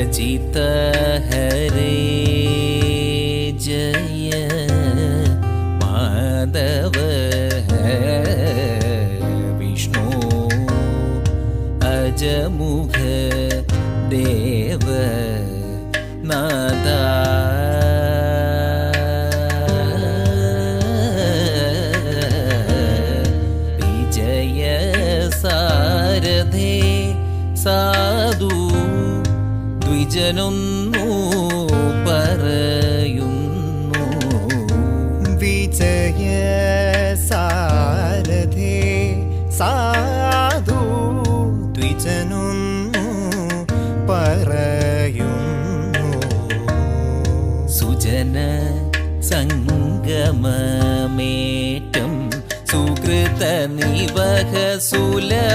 भजित हरे जय माधव विष्णु अजमुख देव नादा विजय सारधे साधु ദ്വിജനൊന്നു പറയുന്നു. വിജയ സാരഥേ സാധു ദ്വിജനൊന്നു പറയുന്നു. സുജന സംഗമമേറ്റം സുകൃത നിവഹ സുലഭമദനു